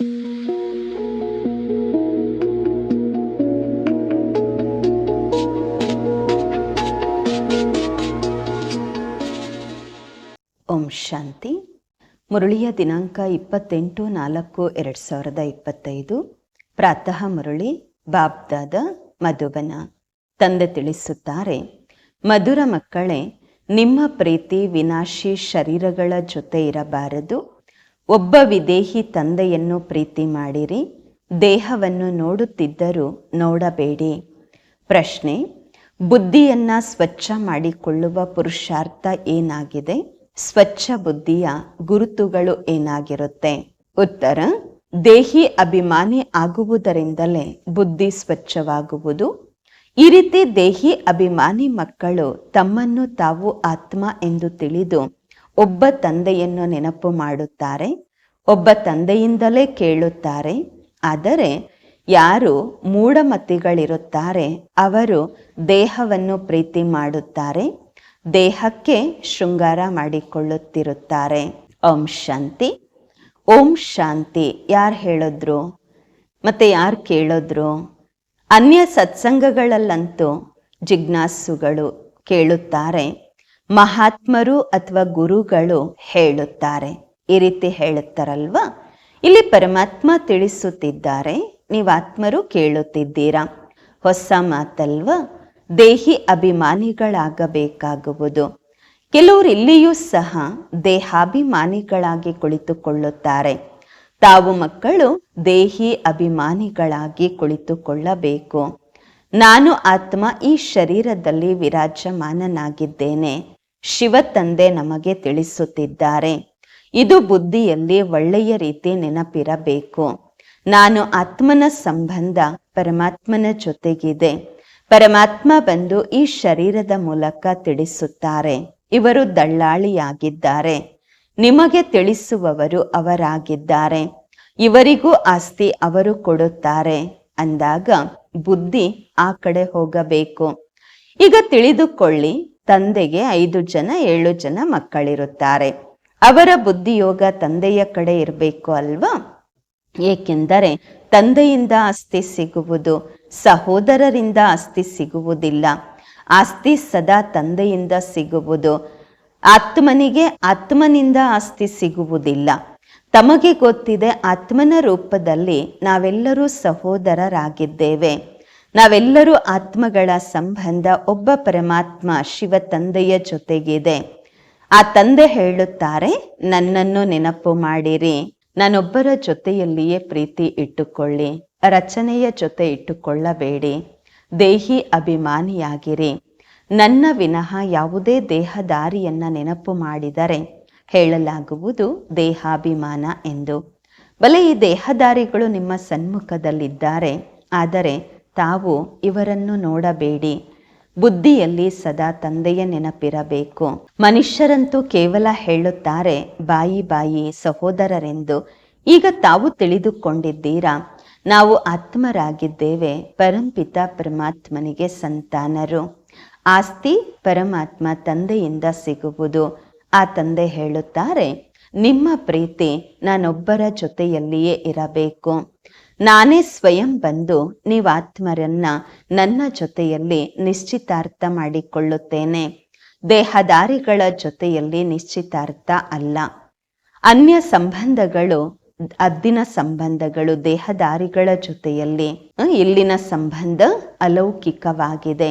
ಓಂ ಶಾಂತಿ. ಮುರುಳಿಯ ದಿನಾಂಕ ಇಪ್ಪತ್ತೆಂಟು ನಾಲ್ಕು ಎರಡು ಸಾವಿರದ ಇಪ್ಪತ್ತೈದು. ಪ್ರಾತಃ ಮುರುಳಿ ಬಾಬ್ದಾದ ಮಧುಬನ. ತಂದೆ ತಿಳಿಸುತ್ತಾರೆ, ಮಧುರ ಮಕ್ಕಳೇ, ನಿಮ್ಮ ಪ್ರೀತಿ ವಿನಾಶಿ ಶರೀರಗಳ ಜೊತೆ ಇರಬಾರದು. ಒಬ್ಬ ವಿದೇಹಿ ತಂದೆಯನ್ನು ಪ್ರೀತಿ ಮಾಡಿರಿ, ದೇಹವನ್ನು ನೋಡುತ್ತಿದ್ದರೂ ನೋಡಬೇಡಿ. ಪ್ರಶ್ನೆ, ಬುದ್ಧಿಯನ್ನು ಸ್ವಚ್ಛ ಮಾಡಿಕೊಳ್ಳುವ ಪುರುಷಾರ್ಥ ಏನಾಗಿದೆ? ಸ್ವಚ್ಛ ಬುದ್ಧಿಯ ಗುರುತುಗಳು ಏನಾಗಿರುತ್ತೆ? ಉತ್ತರ, ದೇಹಿ ಅಭಿಮಾನಿ ಆಗುವುದರಿಂದಲೇ ಬುದ್ಧಿ ಸ್ವಚ್ಛವಾಗುವುದು. ಈ ರೀತಿ ದೇಹಿ ಅಭಿಮಾನಿ ಮಕ್ಕಳು ತಮ್ಮನ್ನು ತಾವು ಆತ್ಮ ಎಂದು ತಿಳಿದು ಒಬ್ಬ ತಂದೆಯನ್ನು ನೆನಪು ಮಾಡುತ್ತಾರೆ, ಒಬ್ಬ ತಂದೆಯಿಂದಲೇ ಕೇಳುತ್ತಾರೆ, ಆದರೆ ಯಾರು ಮೂಢಮತಿಗಳಿರುತ್ತಾರೆ, ಅವರು ದೇಹವನ್ನು ಪ್ರೀತಿ ಮಾಡುತ್ತಾರೆ, ದೇಹಕ್ಕೆ ಶೃಂಗಾರ ಮಾಡಿಕೊಳ್ಳುತ್ತಿರುತ್ತಾರೆ. ಓಂ ಶಾಂತಿ. ಓಂ ಶಾಂತಿ. ಯಾರು ಹೇಳಿದ್ರು? ಮತ್ತೆ ಯಾರು ಕೇಳಿದ್ರು? ಅನ್ಯ ಸತ್ಸಂಗಗಳಲ್ಲಂತೂ ಜಿಜ್ಞಾಸುಗಳು ಕೇಳುತ್ತಾರೆ. ಮಹಾತ್ಮರು ಅಥವಾ ಗುರುಗಳು ಹೇಳುತ್ತಾರೆ. ಈ ರೀತಿ ಹೇಳುತ್ತಾರಲ್ವ? ಇಲ್ಲಿ ಪರಮಾತ್ಮ ತಿಳಿಸುತ್ತಿದ್ದಾರೆ, ನೀವು ಆತ್ಮರು ಕೇಳುತ್ತಿದ್ದೀರಾ? ಹೊಸ ಮಾತಲ್ವ? ದೇಹಿ ಅಭಿಮಾನಿಗಳಾಗಬೇಕಾಗುವುದು. ಕೆಲವರು ಇಲ್ಲಿಯೂ ಸಹ ದೇಹಾಭಿಮಾನಿಗಳಾಗಿ ಕುಳಿತುಕೊಳ್ಳುತ್ತಾರೆ. ತಾವು ಮಕ್ಕಳು ದೇಹಿ ಅಭಿಮಾನಿಗಳಾಗಿ ಕುಳಿತುಕೊಳ್ಳಬೇಕು. ನಾನು ಆತ್ಮ ಈ ಶರೀರದಲ್ಲಿ ವಿರಾಜಮಾನನಾಗಿದ್ದೇನೆ. ಶಿವ ತಂದೆ ನಮಗೆ ತಿಳಿಸುತ್ತಿದ್ದಾರೆ. ಇದು ಬುದ್ಧಿಯಲ್ಲಿ ಒಳ್ಳೆಯ ರೀತಿ ನೆನಪಿರಬೇಕು. ನಾನು ಆತ್ಮನ ಸಂಬಂಧ ಪರಮಾತ್ಮನ ಜೊತೆಗಿದೆ. ಪರಮಾತ್ಮ ಬಂದು ಈ ಶರೀರದ ಮೂಲಕ ತಿಳಿಸುತ್ತಾರೆ. ಇವರು ದಳ್ಳಾಳಿಯಾಗಿದ್ದಾರೆ. ನಿಮಗೆ ತಿಳಿಸುವವರು ಅವರಾಗಿದ್ದಾರೆ. ಇವರಿಗೂ ಆಸ್ತಿ ಅವರು ಕೊಡುತ್ತಾರೆ. ಅಂದಾಗ ಬುದ್ಧಿ ಆ ಕಡೆ ಹೋಗಬೇಕು. ಈಗ ತಿಳಿದುಕೊಳ್ಳಿ ತಂದೆಗೆ ಐದು ಜನ, ಏಳು ಜನ ಮಕ್ಕಳಿರುತ್ತಾರೆ. ಅವರ ಬುದ್ಧಿಯೋಗ ತಂದೆಯ ಕಡೆ ಇರಬೇಕು ಅಲ್ವಾ? ಏಕೆಂದರೆ ತಂದೆಯಿಂದ ಆಸ್ತಿ ಸಿಗುವುದು, ಸಹೋದರರಿಂದ ಆಸ್ತಿ ಸಿಗುವುದಿಲ್ಲ. ಆಸ್ತಿ ಸದಾ ತಂದೆಯಿಂದ ಸಿಗುವುದು. ಆತ್ಮನಿಗೆ ಆತ್ಮನಿಂದ ಆಸ್ತಿ ಸಿಗುವುದಿಲ್ಲ. ತಮಗೆ ಗೊತ್ತಿದೆ ಆತ್ಮನ ರೂಪದಲ್ಲಿ ನಾವೆಲ್ಲರೂ ಸಹೋದರರಾಗಿದ್ದೇವೆ. ನಾವೆಲ್ಲರೂ ಆತ್ಮಗಳ ಸಂಬಂಧ ಒಬ್ಬ ಪರಮಾತ್ಮ ಶಿವ ತಂದೆಯ ಜೊತೆಗಿದೆ. ಆ ತಂದೆ ಹೇಳುತ್ತಾರೆ, ನನ್ನನ್ನು ನೆನಪು ಮಾಡಿರಿ. ನಾನೊಬ್ಬರ ಜೊತೆಯಲ್ಲಿಯೇ ಪ್ರೀತಿ ಇಟ್ಟುಕೊಳ್ಳಿ. ರಚನೆಯ ಜೊತೆ ಇಟ್ಟುಕೊಳ್ಳಬೇಡಿ. ದೇಹಿ ಅಭಿಮಾನಿಯಾಗಿರಿ. ನನ್ನ ವಿನಃ ಯಾವುದೇ ದೇಹದಾರಿಯನ್ನ ನೆನಪು ಮಾಡಿದರೆ ಹೇಳಲಾಗುವುದು ದೇಹಾಭಿಮಾನ ಎಂದು. ಬಲೆ ಈ ದೇಹದಾರಿಗಳು ನಿಮ್ಮ ಸನ್ಮುಖದಲ್ಲಿದ್ದಾರೆ. ಆದರೆ ತಾವು ಇವರನ್ನು ನೋಡಬೇಡಿ. ಬುದ್ಧಿಯಲ್ಲಿ ಸದಾ ತಂದೆಯ ನೆನಪಿರಬೇಕು. ಮನುಷ್ಯರಂತೂ ಕೇವಲ ಹೇಳುತ್ತಾರೆ, ಬಾಯಿ ಬಾಯಿ, ಸಹೋದರರೆಂದು. ಈಗ ತಾವು ತಿಳಿದುಕೊಂಡಿದ್ದೀರಾ? ನಾವು ಆತ್ಮರಾಗಿದ್ದೇವೆ, ಪರಂಪಿತ ಪರಮಾತ್ಮನಿಗೆ ಸಂತಾನರು. ಆಸ್ತಿ ಪರಮಾತ್ಮ ತಂದೆಯಿಂದ ಸಿಗುವುದು. ಆ ತಂದೆ ಹೇಳುತ್ತಾರೆ, ನಿಮ್ಮ ಪ್ರೀತಿ ನಾನೊಬ್ಬರ ಜೊತೆಯಲ್ಲಿಯೇ ಇರಬೇಕು. ನಾನೇ ಸ್ವಯಂ ಬಂದು ನೀವು ಆತ್ಮರನ್ನ ನನ್ನ ಜೊತೆಯಲ್ಲಿ ನಿಶ್ಚಿತಾರ್ಥ ಮಾಡಿಕೊಳ್ಳುತ್ತೇನೆ. ದೇಹದಾರಿಗಳ ಜೊತೆಯಲ್ಲಿ ನಿಶ್ಚಿತಾರ್ಥ ಅಲ್ಲ. ಅನ್ಯ ಸಂಬಂಧಗಳು, ಅದ್ದಿನ ಸಂಬಂಧಗಳು ದೇಹದಾರಿಗಳ ಜೊತೆಯಲ್ಲಿ ಇಲ್ಲಿನ ಸಂಬಂಧ ಅಲೌಕಿಕವಾಗಿದೆ.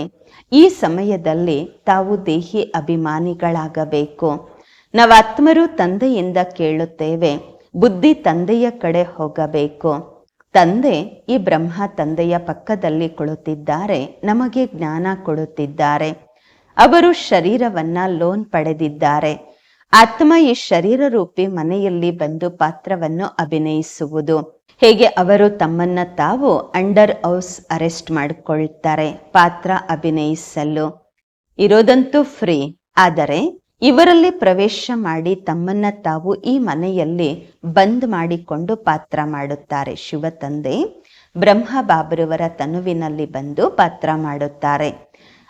ಈ ಸಮಯದಲ್ಲಿ ತಾವು ದೇಹಿ ಅಭಿಮಾನಿಗಳಾಗಬೇಕು. ನಾವಾತ್ಮರು ತಂದೆಯಿಂದ ಕೇಳುತ್ತೇವೆ, ಬುದ್ಧಿ ತಂದೆಯ ಕಡೆ ಹೋಗಬೇಕು. ತಂದೆ ಈ ಬ್ರಹ್ಮ ತಂದೆಯ ಪಕ್ಕದಲ್ಲಿ ಕುಳಿತಿದ್ದಾರೆ ನಮಗೆ ಜ್ಞಾನ ಕೊಡುತ್ತಿದ್ದಾರೆ. ಅವರು ಶರೀರವನ್ನ ಲೋನ್ ಪಡೆದಿದ್ದಾರೆ. ಆತ್ಮ ಈ ಶರೀರ ರೂಪಿ ಮನೆಯಲ್ಲಿ ಬಂದು ಪಾತ್ರವನ್ನು ಅಭಿನಯಿಸುವುದು. ಹೇಗೆ ಅವರು ತಮ್ಮನ್ನ ತಾವು ಅಂಡರ್ ಹೌಸ್ ಅರೆಸ್ಟ್ ಮಾಡಿಕೊಳ್ತಾರೆ ಪಾತ್ರ ಅಭಿನಯಿಸಲು. ಇರೋದಂತೂ ಫ್ರೀ, ಆದರೆ ಇವರಲ್ಲಿ ಪ್ರವೇಶ ಮಾಡಿ ತಮ್ಮನ್ನ ತಾವು ಈ ಮನೆಯಲ್ಲಿ ಬಂದ್ ಮಾಡಿಕೊಂಡು ಪಾತ್ರ ಮಾಡುತ್ತಾರೆ. ಶಿವ ತಂದೆ ಬ್ರಹ್ಮ ಬಾಬರವರ ತನುವಿನಲ್ಲಿ ಬಂದು ಪಾತ್ರ ಮಾಡುತ್ತಾರೆ.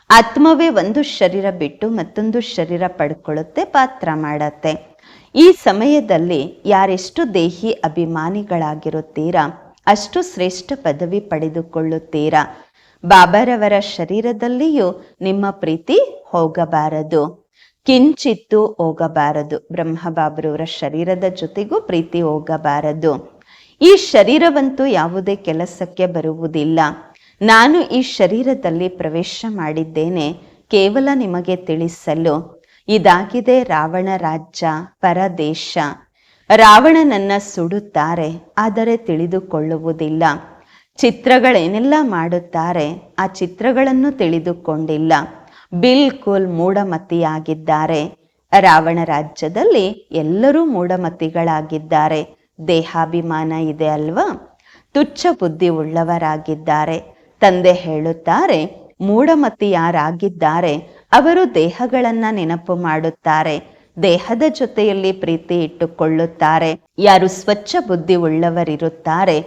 ಆತ್ಮವೇ ಒಂದು ಶರೀರ ಬಿಟ್ಟು ಮತ್ತೊಂದು ಶರೀರ ಪಡ್ಕೊಳ್ಳುತ್ತೆ, ಪಾತ್ರ ಮಾಡತ್ತೆ. ಈ ಸಮಯದಲ್ಲಿ ಯಾರೆಷ್ಟು ದೇಹಿ ಅಭಿಮಾನಿಗಳಾಗಿರುತ್ತೀರಾ, ಅಷ್ಟು ಶ್ರೇಷ್ಠ ಪದವಿ ಪಡೆದುಕೊಳ್ಳುತ್ತೀರಾ. ಬಾಬರವರ ಶರೀರದಲ್ಲಿಯೂ ನಿಮ್ಮ ಪ್ರೀತಿ ಹೋಗಬಾರದು. ಕಿಂಚಿತ್ತು ಹೋಗಬಾರದು. ಬ್ರಹ್ಮಬಾಬರವರ ಶರೀರದ ಜೊತೆಗೂ ಪ್ರೀತಿ ಹೋಗಬಾರದು. ಈ ಶರೀರವಂತೂ ಯಾವುದೇ ಕೆಲಸಕ್ಕೆ ಬರುವುದಿಲ್ಲ. ನಾನು ಈ ಶರೀರದಲ್ಲಿ ಪ್ರವೇಶ ಮಾಡಿದ್ದೇನೆ. ಕೇವಲ ನಿಮಗೆ ತಿಳಿಸಲು. ಇದಾಗಿದೆ ರಾವಣ ರಾಜ್ಯ, ಪರದೇಶ. ರಾವಣನನ್ನ ಸುಡುತ್ತಾರೆ, ಆದರೆ ತಿಳಿದುಕೊಳ್ಳುವುದಿಲ್ಲ. ಚಿತ್ರಗಳೇನೆಲ್ಲ ಮಾಡುತ್ತಾರೆ, ಆ ಚಿತ್ರಗಳನ್ನು ತಿಳಿದುಕೊಂಡಿಲ್ಲ. ಬಿಲ್ಕುಲ್ ಮೂಢಮತಿಯಾಗಿದ್ದಾರೆ. ರಾವಣ ರಾಜ್ಯದಲ್ಲಿ ಎಲ್ಲರೂ ಮೂಢಮತಿಗಳಾಗಿದ್ದಾರೆ. ದೇಹಾಭಿಮಾನ ಇದೆ ಅಲ್ವಾ? ತುಚ್ಛ ಬುದ್ಧಿ ಉಳ್ಳವರಾಗಿದ್ದಾರೆ. ತಂದೆ ಹೇಳುತ್ತಾರೆ ಮೂಢಮತಿ ಯಾರಾಗಿದ್ದಾರೆ ಅವರು ದೇಹಗಳನ್ನ ನೆನಪು ಮಾಡುತ್ತಾರೆ. ದೇಹದ ಜೊತೆಯಲ್ಲಿ ಪ್ರೀತಿ ಇಟ್ಟುಕೊಳ್ಳುತ್ತಾರೆ. ಯಾರು ಸ್ವಚ್ಛ ಬುದ್ಧಿ ಉಳ್ಳವರಿರುತ್ತಾರೆ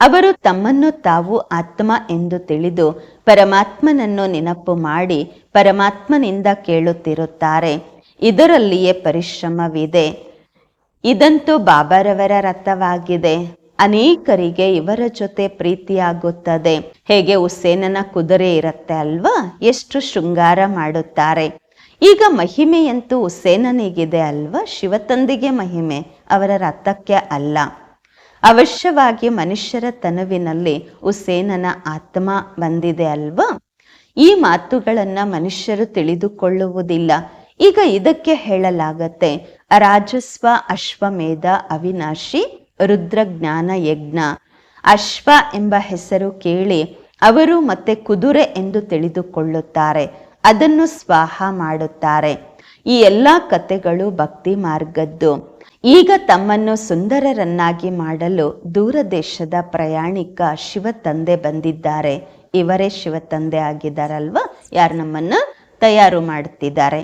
ಅವರು ತಮ್ಮನ್ನು ತಾವು ಆತ್ಮ ಎಂದು ತಿಳಿದು ಪರಮಾತ್ಮನನ್ನು ನೆನಪು ಮಾಡಿ ಪರಮಾತ್ಮನಿಂದ ಕೇಳುತ್ತಿರುತ್ತಾರೆ. ಇದರಲ್ಲಿಯೇ ಪರಿಶ್ರಮವಿದೆ. ಇದಂತೂ ಬಾಬಾರವರ ರಥವಾಗಿದೆ. ಅನೇಕರಿಗೆ ಇವರ ಜೊತೆ ಪ್ರೀತಿಯಾಗುತ್ತದೆ. ಹೇಗೆ ಹುಸೇನನ ಕುದುರೆ ಇರುತ್ತೆ ಅಲ್ವಾ? ಎಷ್ಟು ಶೃಂಗಾರ ಮಾಡುತ್ತಾರೆ. ಈಗ ಮಹಿಮೆಯಂತೂ ಹುಸೇನನಿಗಿದೆ ಅಲ್ವಾ? ಶಿವತಂದಿಗೆ ಮಹಿಮೆ, ಅವರ ರಥಕ್ಕೆ ಅಲ್ಲ. ಅವಶ್ಯವಾಗಿ ಮನುಷ್ಯರ ತನುವಿನಲ್ಲಿ ಹುಸೇನನ ಆತ್ಮ ಬಂದಿದೆ ಅಲ್ವಾ? ಈ ಮಾತುಗಳನ್ನು ಮನುಷ್ಯರು ತಿಳಿದುಕೊಳ್ಳುವುದಿಲ್ಲ. ಈಗ ಇದಕ್ಕೆ ಹೇಳಲಾಗತ್ತೆ, ರಾಜಸ್ವ ಅಶ್ವಮೇಧ ಅವಿನಾಶಿ ರುದ್ರ ಜ್ಞಾನ ಯಜ್ಞ. ಅಶ್ವ ಎಂಬ ಹೆಸರು ಕೇಳಿ ಅವರು ಮತ್ತೆ ಕುದುರೆ ಎಂದು ತಿಳಿದುಕೊಳ್ಳುತ್ತಾರೆ, ಅದನ್ನು ಸ್ವಾಹ ಮಾಡುತ್ತಾರೆ. ಈ ಎಲ್ಲ ಕಥೆಗಳು ಭಕ್ತಿ ಮಾರ್ಗದ್ದು. ಈಗ ತಮ್ಮನ್ನು ಸುಂದರರನ್ನಾಗಿ ಮಾಡಲು ದೂರದೇಶದ ಪ್ರಯಾಣಿಕ ಶಿವ ತಂದೆ ಬಂದಿದ್ದಾರೆ. ಇವರೇ ಶಿವ ತಂದೆ ಆಗಿದ್ದಾರಲ್ವಾ? ಯಾರು ನಮ್ಮನ್ನ ತಯಾರು ಮಾಡುತ್ತಿದ್ದಾರೆ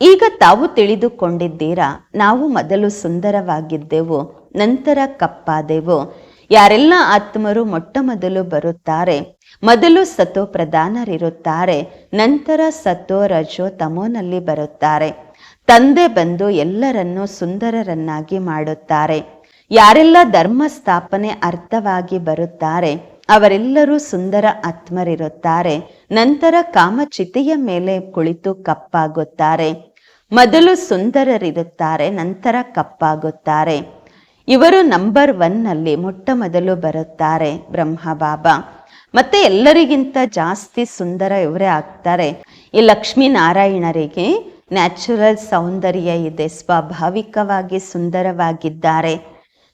ಈಗ ತಾವು ತಿಳಿದುಕೊಂಡಿದ್ದೀರಾ, ನಾವು ಮೊದಲು ಸುಂದರವಾಗಿದ್ದೆವು, ನಂತರ ಕಪ್ಪಾದೆವು. ಯಾರೆಲ್ಲ ಆತ್ಮರು ಮೊಟ್ಟ ಮೊದಲು ಬರುತ್ತಾರೆ, ಮೊದಲು ಸತೋ ಪ್ರಧಾನರಿರುತ್ತಾರೆ ನಂತರ ಸತೋ ರಜೋ ತಮೋನಲ್ಲಿ ಬರುತ್ತಾರೆ. ತಂದೆ ಬಂದು ಎಲ್ಲರನ್ನೂ ಸುಂದರರನ್ನಾಗಿ ಮಾಡುತ್ತಾರೆ. ಯಾರೆಲ್ಲ ಧರ್ಮ ಸ್ಥಾಪನೆ ಅರ್ಥವಾಗಿ ಬರುತ್ತಾರೆ, ಅವರೆಲ್ಲರೂ ಸುಂದರ ಆತ್ಮರಿರುತ್ತಾರೆ. ನಂತರ ಕಾಮಚಿತೆಯ ಮೇಲೆ ಕುಳಿತು ಕಪ್ಪಾಗುತ್ತಾರೆ. ಮೊದಲು ಸುಂದರರಿರುತ್ತಾರೆ, ನಂತರ ಕಪ್ಪಾಗುತ್ತಾರೆ. ಇವರು ನಂಬರ್ ಒನ್ನಲ್ಲಿ ಮೊಟ್ಟ ಮೊದಲು ಬರುತ್ತಾರೆ ಬ್ರಹ್ಮ ಬಾಬಾ ಮತ್ತೆ ಎಲ್ಲರಿಗಿಂತ ಜಾಸ್ತಿ ಸುಂದರ ಇವರೇ ಆಗ್ತಾರೆ. ಈ ಲಕ್ಷ್ಮೀನಾರಾಯಣರಿಗೆ ನ್ಯಾಚುರಲ್ ಸೌಂದರ್ಯ ಇದೆ, ಸ್ವಾಭಾವಿಕವಾಗಿ ಸುಂದರವಾಗಿದ್ದಾರೆ.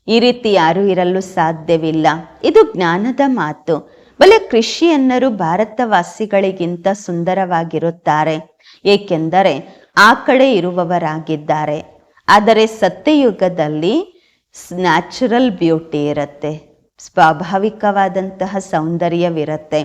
ಈ ರೀತಿ ಯಾರೂ ಇರಲು ಸಾಧ್ಯವಿಲ್ಲ. ಇದು ಜ್ಞಾನದ ಮಾತು. ಬಲೆ ಕ್ರಿಶ್ಚಿಯನ್ನರು ಭಾರತವಾಸಿಗಳಿಗಿಂತ ಸುಂದರವಾಗಿರುತ್ತಾರೆ. ಏಕೆಂದರೆ ಆ ಕಡೆ ಇರುವವರಾಗಿದ್ದಾರೆ. ಆದರೆ ಸತ್ಯಯುಗದಲ್ಲಿ ನ್ಯಾಚುರಲ್ ಬ್ಯೂಟಿ ಇರುತ್ತೆ. ಸ್ವಾಭಾವಿಕವಾದಂತಹ ಸೌಂದರ್ಯವಿರುತ್ತೆ.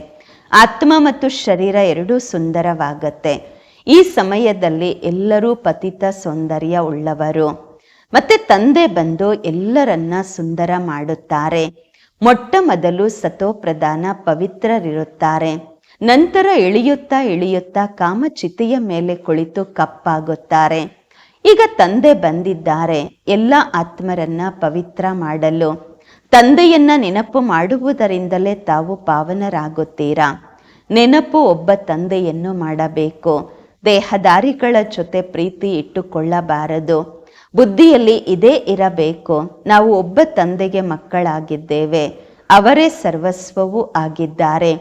ಆತ್ಮ ಮತ್ತು ಶರೀರ ಎರಡೂ ಸುಂದರವಾಗತ್ತೆ. ಈ ಸಮಯದಲ್ಲಿ ಎಲ್ಲರೂ ಪತಿತ ಸೌಂದರ್ಯ ಉಳ್ಳವರು. ಮತ್ತೆ ತಂದೆ ಬಂದು ಎಲ್ಲರನ್ನ ಸುಂದರ ಮಾಡುತ್ತಾರೆ. ಮೊಟ್ಟ ಮೊದಲು ಸತೋಪ್ರಧಾನ ಪವಿತ್ರರಿರುತ್ತಾರೆ. ನಂತರ ಇಳಿಯುತ್ತಾ ಇಳಿಯುತ್ತಾ ಕಾಮಚಿತೆಯ ಮೇಲೆ ಕುಳಿತು ಕಪ್ಪಾಗುತ್ತಾರೆ. ಈಗ ತಂದೆ ಬಂದಿದ್ದಾರೆ. ಎಲ್ಲ ಆತ್ಮರನ್ನ ಪವಿತ್ರ ಮಾಡಲು. ತಂದೆಯನ್ನ ನೆನಪು ಮಾಡುವುದರಿಂದಲೇ ತಾವು ಪಾವನರಾಗುತ್ತೀರಾ? ನೆನಪು ಒಬ್ಬ ತಂದೆಯನ್ನು ಮಾಡಬೇಕು. ದೇಹದಾರಿಗಳ ಜೊತೆ ಪ್ರೀತಿ ಇಟ್ಟುಕೊಳ್ಳಬಾರದು. ಬುದ್ಧಿಯಲ್ಲಿ ಇದೇ ಇರಬೇಕು. ನಾವು ಒಬ್ಬ ತಂದೆಗೆ ಮಕ್ಕಳಾಗಿದ್ದೇವೆ. ಅವರೇ ಸರ್ವಸ್ವವೂ ಆಗಿದ್ದಾರೆ.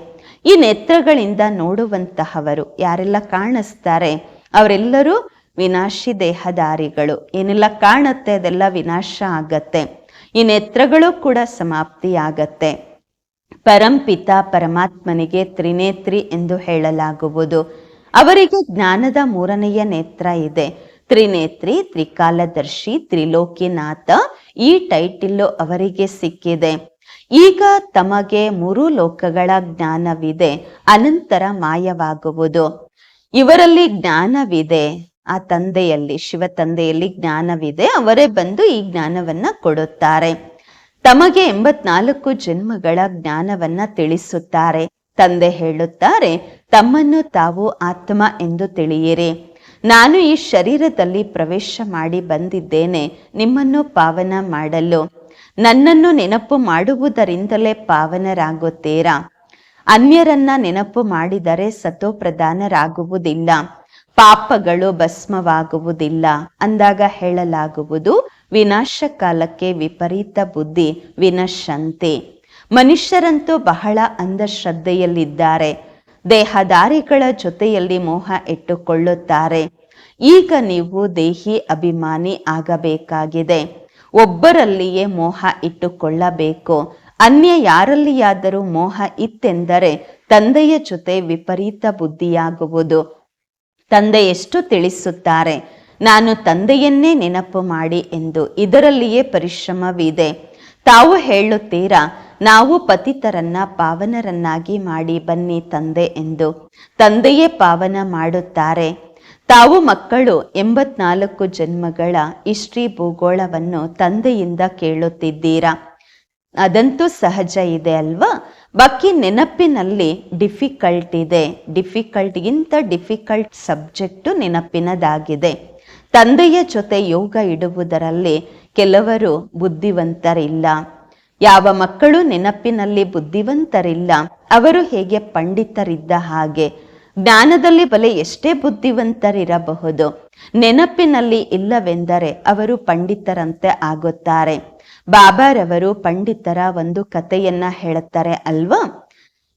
ಈ ನೇತ್ರಗಳಿಂದ ನೋಡುವಂತಹವರು ಯಾರೆಲ್ಲ ಕಾಣಿಸ್ತಾರೆ? ಅವರೆಲ್ಲರೂ ವಿನಾಶಿ ದೇಹದಾರಿಗಳು. ಏನೆಲ್ಲ ಕಾಣುತ್ತೆ? ಅದೆಲ್ಲ ವಿನಾಶ ಆಗತ್ತೆ. ಈ ನೇತ್ರಗಳು ಕೂಡ ಸಮಾಪ್ತಿಯಾಗತ್ತೆ. ಪರಂಪಿತ ಪರಮಾತ್ಮನಿಗೆ ತ್ರಿನೇತ್ರಿ ಎಂದು ಹೇಳಲಾಗುವುದು. ಅವರಿಗೆ ಜ್ಞಾನದ ಮೂರನೆಯ ನೇತ್ರ ಇದೆ. ತ್ರಿನೇತ್ರಿ, ತ್ರಿಕಾಲದರ್ಶಿ, ತ್ರಿಲೋಕಿನಾಥ ಈ ಟೈಟಿಲ್ಲು ಅವರಿಗೆ ಸಿಕ್ಕಿದೆ. ಈಗ ತಮಗೆ ಮೂರು ಲೋಕಗಳ ಜ್ಞಾನವಿದೆ. ಅನಂತರ ಮಾಯವಾಗುವುದು. ಇವರಲ್ಲಿ ಜ್ಞಾನವಿದೆ. ಆ ತಂದೆಯಲ್ಲಿ, ಶಿವ ತಂದೆಯಲ್ಲಿ ಜ್ಞಾನವಿದೆ. ಅವರೇ ಬಂದು ಈ ಜ್ಞಾನವನ್ನ ಕೊಡುತ್ತಾರೆ. ತಮಗೆ ಎಂಬತ್ನಾಲ್ಕು ಜನ್ಮಗಳ ಜ್ಞಾನವನ್ನ ತಿಳಿಸುತ್ತಾರೆ. ತಂದೆ ಹೇಳುತ್ತಾರೆ, ತಮ್ಮನ್ನು ತಾವು ಆತ್ಮ ಎಂದು ತಿಳಿಯಿರಿ. ನಾನು ಈ ಶರೀರದಲ್ಲಿ ಪ್ರವೇಶ ಮಾಡಿ ಬಂದಿದ್ದೇನೆ, ನಿಮ್ಮನ್ನು ಪಾವನ ಮಾಡಲು. ನನ್ನನ್ನು ನೆನಪು ಮಾಡುವುದರಿಂದಲೇ ಪಾವನರಾಗುತ್ತೀರಾ? ಅನ್ಯರನ್ನ ನೆನಪು ಮಾಡಿದರೆ ಸತೋಪ್ರಧಾನರಾಗುವುದಿಲ್ಲ ಪಾಪಗಳು ಭಸ್ಮವಾಗುವುದಿಲ್ಲ ಅಂದಾಗ ಹೇಳಲಾಗುವುದು ವಿನಾಶ ಕಾಲಕ್ಕೆ ವಿಪರೀತ ಬುದ್ಧಿ ವಿನಶಂತೆ. ಮನುಷ್ಯರಂತೂ ಬಹಳ ಅಂಧಶ್ರದ್ಧೆಯಲ್ಲಿದ್ದಾರೆ. ದೇಹದಾರಿಗಳ ಜೊತೆಯಲ್ಲಿ ಮೋಹ ಇಟ್ಟುಕೊಳ್ಳುತ್ತಾರೆ. ಈಗ ನೀವು ದೇಹಿ ಅಭಿಮಾನಿ ಆಗಬೇಕಾಗಿದೆ. ಒಬ್ಬರಲ್ಲಿಯೇ ಮೋಹ ಇಟ್ಟುಕೊಳ್ಳಬೇಕು. ಅನ್ಯ ಯಾರಲ್ಲಿಯಾದರೂ ಮೋಹ ಇತ್ತೆಂದರೆ ತಂದೆಯ ಜೊತೆ ವಿಪರೀತ ಬುದ್ಧಿಯಾಗುವುದು. ತಂದೆ ಎಷ್ಟು ತಿಳಿಸುತ್ತಾರೆ, ನಾನು ತಂದೆಯನ್ನೇ ನೆನಪು ಮಾಡಿ ಎಂದು ಇದರಲ್ಲಿಯೇ ಪರಿಶ್ರಮವಿದೆ. ತಾವು ಹೇಳುತ್ತೀರಾ ನಾವು ಪತಿತರನ್ನ ಪಾವನರನ್ನಾಗಿ ಮಾಡಿ ಬನ್ನಿ ತಂದೆ ಎಂದು ತಂದೆಯೇ ಪಾವನ ಮಾಡುತ್ತಾರೆ. ತಾವು ಮಕ್ಕಳು, ಎಂಬತ್ನಾಲ್ಕು ಜನ್ಮಗಳ ಇಷ್ಟ್ರಿ ಭೂಗೋಳವನ್ನು ತಂದೆಯಿಂದ ಕೇಳುತ್ತಿದ್ದೀರಾ? ಅದಂತೂ ಸಹಜ ಇದೆ ಅಲ್ವಾ? ಬಾಕಿ ನೆನಪಿನಲ್ಲಿ ಡಿಫಿಕಲ್ಟ್ ಇದೆ. ಡಿಫಿಕಲ್ಟ್ಗಿಂತ ಡಿಫಿಕಲ್ಟ್ ಸಬ್ಜೆಕ್ಟು ನೆನಪಿನದಾಗಿದೆ. ತಂದೆಯ ಜೊತೆ ಯೋಗ ಇಡುವುದರಲ್ಲಿ ಕೆಲವರು ಬುದ್ಧಿವಂತರಿಲ್ಲ. ಯಾವ ಮಕ್ಕಳು ನೆನಪಿನಲ್ಲಿ ಬುದ್ಧಿವಂತರಿಲ್ಲ, ಅವರು ಹೇಗೆ ಪಂಡಿತರಿದ್ದ ಹಾಗೆ. ಜ್ಞಾನದಲ್ಲಿ ಬಲೆ ಎಷ್ಟೇ ಬುದ್ಧಿವಂತರಿರಬಹುದು. ನೆನಪಿನಲ್ಲಿ ಇಲ್ಲವೆಂದರೆ ಅವರು ಪಂಡಿತರಂತೆ ಆಗುತ್ತಾರೆ. ಬಾಬಾರವರು ಪಂಡಿತರ ಒಂದು ಕಥೆಯನ್ನ ಹೇಳುತ್ತಾರೆ ಅಲ್ವಾ?